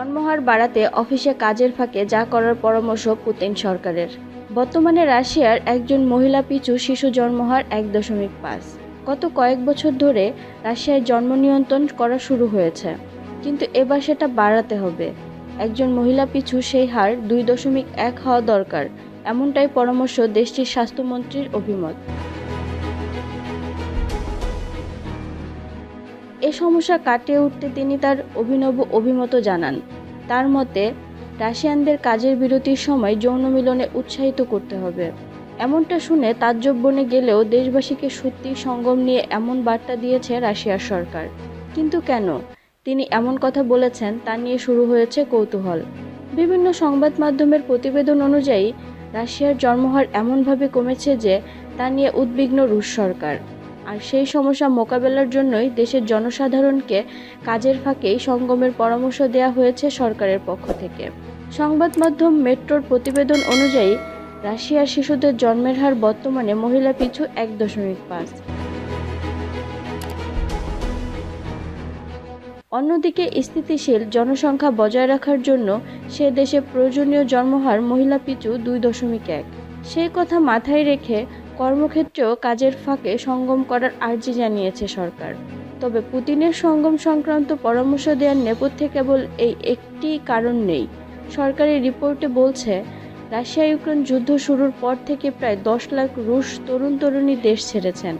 জন্মহার বাড়াতে অফিসে কাজের ফাঁকে যা করার পরামর্শ পুতিন সরকারের। বর্তমানে রাশিয়ার একজন মহিলা পিছু শিশু জন্মহার এক দশমিক পাঁচ। গত কয়েক বছর ধরে রাশিয়ায় জন্ম নিয়ন্ত্রণ করা শুরু হয়েছে। কিন্তু এবার সেটা বাড়াতে হবে। একজন মহিলা পিছু সেই হার দুই দশমিক এক হওয়া দরকার, এমনটাই পরামর্শ দেশটির স্বাস্থ্যমন্ত্রীর অভিমত। সমস্যা কাটিয়ে উঠতে তিনি তার অভিনব অভিমত জানান। তার মতে, রাশিয়ানদের কাজের বিরতির সময় যৌন মিলনে উৎসাহিত করতে হবে। এমনটা শুনে তাজ্জব বনে গেলেও দেশবাসীকে সত্যি সঙ্গম নিয়ে এমন বার্তা দিয়েছে রাশিয়ার সরকার। কিন্তু কেন? তিনি এমন কথা বলেছেন, তা নিয়ে শুরু হয়েছে কৌতূহল। বিভিন্ন সংবাদ মাধ্যমের প্রতিবেদন অনুযায়ী, রাশিয়ার জন্মহার এমনভাবে কমেছে যে, তা নিয়ে উদ্বিগ্ন রুশ সরকার। আর সেই সমস্যা মোকাবেলার জন্যই দেশের জনসাধারণকে কাজের ফাঁকেই সঙ্গমের পরামর্শ দেওয়া হয়েছে সরকারের পক্ষ থেকে। সংবাদ মাধ্যম মেট্রোর প্রতিবেদন অনুযায়ী, রাশিয়ার শিশুদের জন্মের হার বর্তমানে মহিলা পিছু এক দশমিক পাঁচ। অন্যদিকে স্থিতিশীল জনসংখ্যা বজায় রাখার জন্য সে দেশে প্রয়োজনীয় জন্মহার মহিলা পিছু দুই দশমিক এক। সেই কথা মাথায় রেখে কর্মক্ষেত্রেও কাজের ফাঁকে সঙ্গম করার আর্জি জানিয়েছে সরকার। তবে পুতিনের সঙ্গম সংক্রান্ত পরামর্শ দেওয়ার নেপথ্যে কেবল এই একটি কারণ নেই। সরকারি রিপোর্টে বলছে রাশিয়া ইউক্রেন যুদ্ধ শুরুর পর থেকে প্রায় দশ লাখ রুশ তরুণ তরুণী দেশ ছেড়েছেন।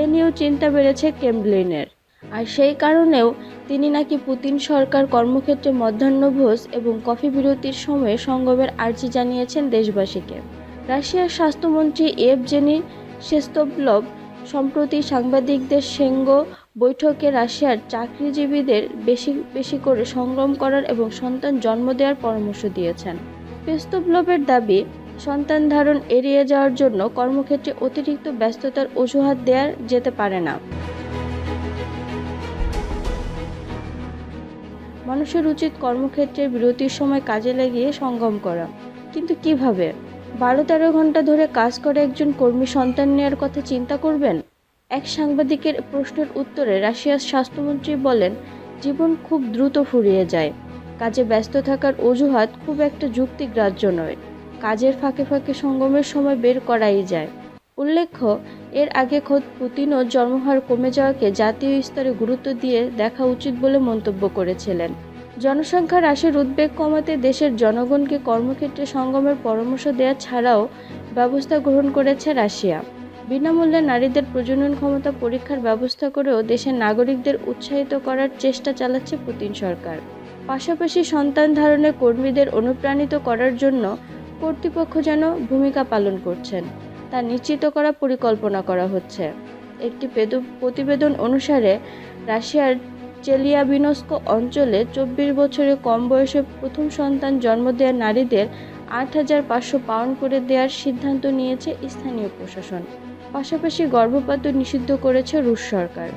এ নিয়েও চিন্তা বেড়েছে কেমব্লিনের আর সেই কারণেও তিনি নাকি পুতিন সরকার কর্মক্ষেত্রে মধ্যাহ্নভোজ এবং কফি বিরতির সময়ে সঙ্গমের আর্জি জানিয়েছেন দেশবাসীকে। রাশিয়ার স্বাস্থ্যমন্ত্রী এভজেনি শেস্তবলভ সম্প্রতি সাংবাদিকদের সেঙ্গ বৈঠকে রাশিয়ার চাকরিজীবীদের বেশি বেশি করে সংগ্রাম করার এবং সন্তান জন্ম দেওয়ার পরামর্শ দিয়েছেন। পেস্তবলভের দাবি, সন্তান ধারণ এড়িয়ে যাওয়ার জন্য কর্মক্ষেত্রে অতিরিক্ত ব্যস্ততার অজুহাত দেওয়া যেতে পারে না। মানুষের উচিত কর্মক্ষেত্রে বিরতির সময় কাজে লাগিয়ে সঙ্গম করা। কিন্তু কীভাবে? বারো তেরো ঘণ্টা ধরে কাজ করে একজন কর্মী সন্তান নেওয়ার কথা চিন্তা করবেন? এক সাংবাদিকের প্রশ্নের উত্তরে রাশিয়ার স্বাস্থ্যমন্ত্রী বলেন, জীবন খুব দ্রুত ফুরিয়ে যায়। কাজে ব্যস্ত থাকার অজুহাত খুব একটা যুক্তিগ্রাহ্য নয়। কাজের ফাঁকে ফাঁকে সঙ্গমের সময় বের করাই যায়। উল্লেখ্য, এর আগে খোদ পুতিনও জন্মহার কমে যাওয়াকে জাতীয় স্তরে গুরুত্ব দিয়ে দেখা উচিত বলে মন্তব্য করেছিলেন। জনসংখ্যা হ্রাসের উদ্বেগ কমাতে দেশের জনগণকে কর্মক্ষেত্রে সঙ্গমের পরামর্শ দেওয়া ছাড়াও ব্যবস্থা গ্রহণ করেছে রাশিয়া। বিনামূল্যে নারীদের প্রজনন ক্ষমতা পরীক্ষার ব্যবস্থা করেও দেশের নাগরিকদের উৎসাহিত করার চেষ্টা চালাচ্ছে পুতিন সরকার। পাশাপাশি সন্তান ধারণে কর্মীদের অনুপ্রাণিত করার জন্য কর্তৃপক্ষ যেন ভূমিকা পালন করছেন, তা নিশ্চিত করা পরিকল্পনা করা হচ্ছে। একটি প্রতিবেদন অনুসারে রাশিয়ার চেলিয়াবিনস্ক অঞ্চলে চব্বিশ বছরের কম বয়সে প্রথম সন্তান জন্ম দেওয়া নারীদের আট হাজার পাঁচশো পাউন্ড করে দেওয়ার সিদ্ধান্ত নিয়েছে স্থানীয় প্রশাসন। পাশাপাশি গর্ভপাত নিষিদ্ধ করেছে রুশ সরকার।